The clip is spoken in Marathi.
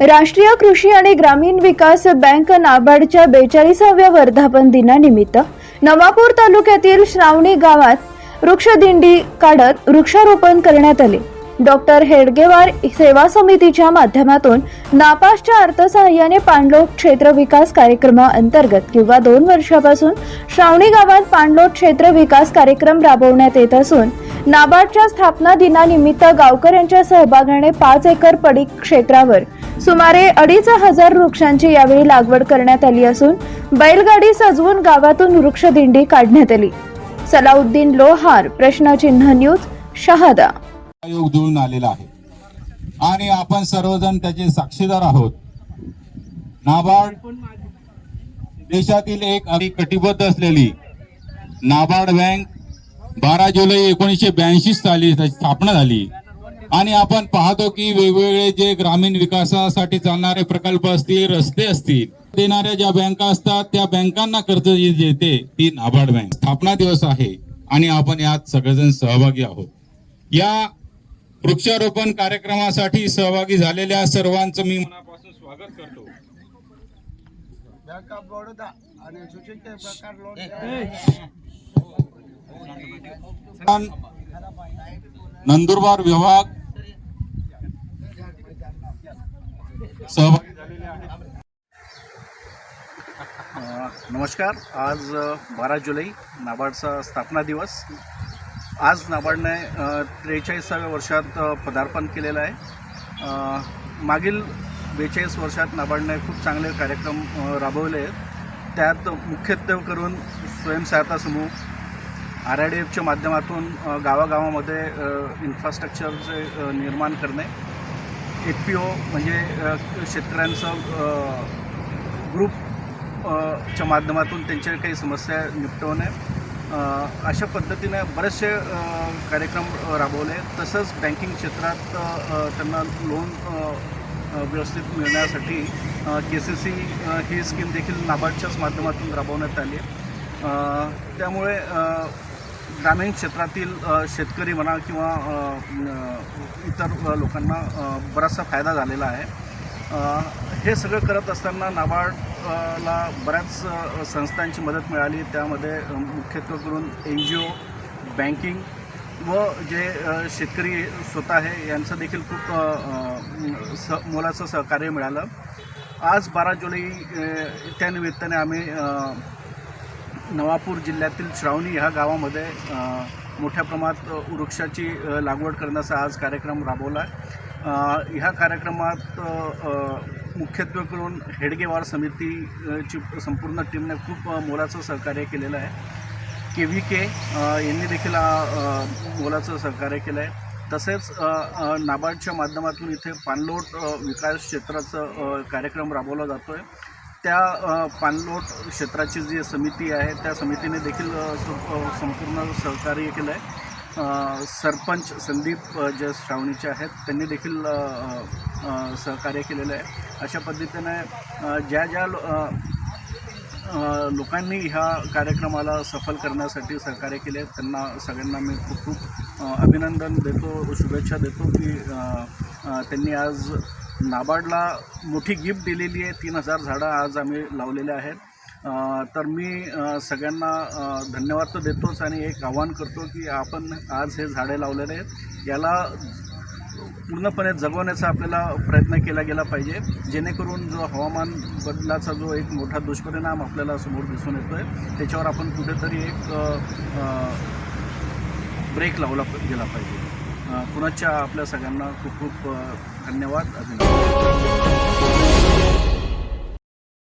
राष्ट्रीय कृषी आणि ग्रामीण विकास बँक नाबार्डच्या बेचाळीसाव्या वर्धापन दिनानिमित्त नवापूर तालुक्यातील श्रावणी गावात वृक्षदिंडी काढत वृक्षारोपण करण्यात आले. डॉक्टर हेडगेवार सेवा समितीच्या माध्यमातून नापासच्या अर्थसहाय्याने पाणलोट क्षेत्र विकास कार्यक्रमाअंतर्गत किंवा दोन वर्षापासून श्रावणी गावात पाणलोट क्षेत्र विकास कार्यक्रम राबवण्यात येत असून नाबार्डच्या स्थापना दिनानिमित्त गावकऱ्यांच्या सहभागाने पाच एकर पडीक क्षेत्रावर सुमारे अडीच हजार वृक्षांची यावेळी लागवड करण्यात आली असून बैलगाडी सजवून गावातून वृक्षदिंडी काढण्यात आली. सलाउद्दीन लोहार प्रश्नचिन्ह न्यूज शहादा. आयोग जुळून आलेला आहे. आणि आपण सर्वजण त्याचे साक्षीदार आहोत. नाबार्ड देशातील एक अधिक कटिबद्ध असलेली नाबार्ड बँक बारा जुलै एकोणीसशे ब्याऐंशी साली स्थापना झाली. आणि आपण पाहतो की वेगवेगळे जे ग्रामीण विकासासाठी चालणारे प्रकल्प असतील रस्ते असतील देणाऱ्या ज्या बँका असतात त्या बँकांना कर्ज जी देते ती नाबार्ड बँक. स्थापना दिवस आहे आणि आपण यात सगळेजण सहभागी आहोत. या वृक्षारोपण कार्यक्रमासाठी सहभागी झालेल्या सर्वांचं मी मनापासून स्वागत करतो. बँक ऑफ बडोदा आणि सुशिक्षित प्रकार लोन नंदुरबार विभाग सहभागी झालेले आहेत. नमस्कार. आज बारा जुलै नाबार्डचा स्थापना दिवस. आज नाबार्डने त्रेचाळीसाव्या वर्षात पदार्पण केलेलं आहे. मागील बेचाळीस वर्षात नाबार्डने खूप चांगले कार्यक्रम राबवले आहेत. त्यात मुख्यत्वे करून स्वयंसहायता समूह आर आय डी एफच्या माध्यमातून गावागावामध्ये इन्फ्रास्ट्रक्चरचे निर्माण करणे एफ पी ओ म्हणजे शेतकऱ्यांचं ग्रुपच्या माध्यमातून त्यांच्या काही समस्या निपटवणे. अशा पद्धतीने बरेचसे कार्यक्रम राबवले. तसंच बँकिंग क्षेत्रात त्यांना लोन व्यवस्थित मिळण्यासाठी के सी सी ही स्कीम देखील नाबार्डच्याच माध्यमातून राबवण्यात आली. त्यामुळे ग्रामीण क्षेत्रातील शेतकरी म्हणा किंवा इतर लोकांना बराचसा फायदा झालेला आहे. हे सगळं करत असताना नाबार्डला बऱ्याच संस्थांची मदत मिळाली. त्यामध्ये मुख्यत्वे करून एन जी ओ बँकिंग व जे शेतकरी स्वतः आहे यांचं देखील खूप स मोलाचं सहकार्य मिळालं. आज बारा जुलै त्यानिमित्ताने आम्ही नवापूर जिल्ह्यातील श्रावणी ह्या गावामध्ये मोठ्या प्रमाणात वृक्षाची लागवड करण्याचा आज कार्यक्रम राबवला आहे. ह्या कार्यक्रमात मुख्यत्वे करून हेडगेवार समितीची संपूर्ण टीमने खूप मोलाचं सहकार्य केलेलं आहे. के व्ही के यांनी देखील मोलाचं सहकार्य केलं आहे. तसेच नाबार्डच्या माध्यमातून इथे पाणलोट विकास क्षेत्राचं कार्यक्रम राबवला जातो आहे त्या पाणलोट क्षेत्राची जी समिती आहे त्या समितीने देखील संपूर्ण सहकार्य केलं आहे सरपंच संदीप जे श्रावणीचे आहेत त्यांनी देखील सहकार्य केलेलं आहे. अशा पद्धतीने ज्या ज्या लोकांनी ह्या कार्यक्रमाला सफल करण्यासाठी सहकार्य केले त्यांना सगळ्यांना मी खूप खूप अभिनंदन देतो शुभेच्छा देतो की त्यांनी आज नाबार्डला मोठी गिफ्ट दिलेली आहे. तीन हजार झाडं आज आम्ही लावलेले आहेत. तर मी सगळ्यांना धन्यवाद तर देतोच आणि एक आव्हान करतो की आपण आज हे झाडे लावलेले आहेत. याला पूर्णपणे जगवण्याचा आपल्याला प्रयत्न केला गेला पाहिजे. जेणेकरून जो हवामान बदलाचा जो एक मोठा दुष्परिणाम आपल्याला समोर दिसून येतो आहे त्याच्यावर आपण कुठेतरी एक ब्रेक लावला प- गेला पाहिजे. पुनश्च आपल्या सगळ्यांना खूप खूप धन्यवाद. अभिनंदन.